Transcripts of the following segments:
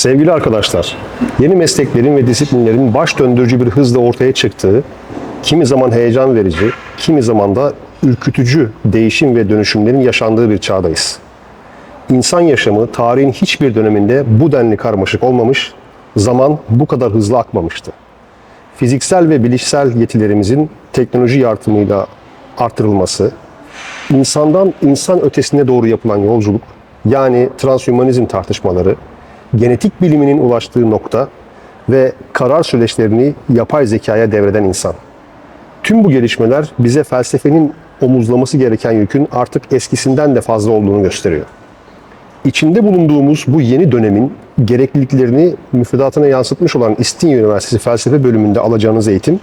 Sevgili arkadaşlar, yeni mesleklerin ve disiplinlerin baş döndürücü bir hızla ortaya çıktığı, kimi zaman heyecan verici, kimi zaman da ürkütücü değişim ve dönüşümlerin yaşandığı bir çağdayız. İnsan yaşamı tarihin hiçbir döneminde bu denli karmaşık olmamış, zaman bu kadar hızlı akmamıştı. Fiziksel ve bilişsel yetilerimizin teknoloji yardımıyla artırılması, insandan insan ötesine doğru yapılan yolculuk, yani transhümanizm tartışmaları, genetik biliminin ulaştığı nokta ve karar süreçlerini yapay zekaya devreden insan. Tüm bu gelişmeler bize felsefenin omuzlaması gereken yükün artık eskisinden de fazla olduğunu gösteriyor. İçinde bulunduğumuz bu yeni dönemin gerekliliklerini müfredatına yansıtmış olan İstinye Üniversitesi Felsefe Bölümünde alacağınız eğitim,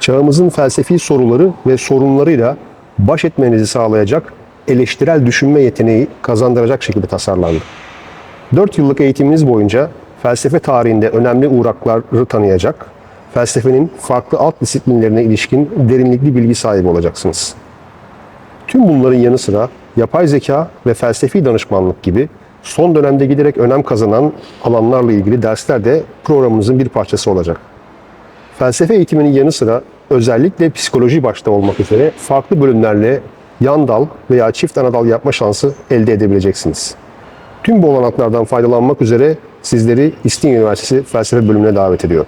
çağımızın felsefi soruları ve sorunlarıyla baş etmenizi sağlayacak eleştirel düşünme yeteneği kazandıracak şekilde tasarlandı. 4 yıllık eğitiminiz boyunca felsefe tarihinde önemli uğrakları tanıyacak, felsefenin farklı alt disiplinlerine ilişkin derinlikli bilgi sahibi olacaksınız. Tüm bunların yanı sıra yapay zeka ve felsefi danışmanlık gibi son dönemde giderek önem kazanan alanlarla ilgili dersler de programımızın bir parçası olacak. Felsefe eğitiminin yanı sıra özellikle psikoloji başta olmak üzere farklı bölümlerle yan dal veya çift ana dal yapma şansı elde edebileceksiniz. Tüm bu olanaklardan faydalanmak üzere sizleri İstinye Üniversitesi Felsefe Bölümüne davet ediyor.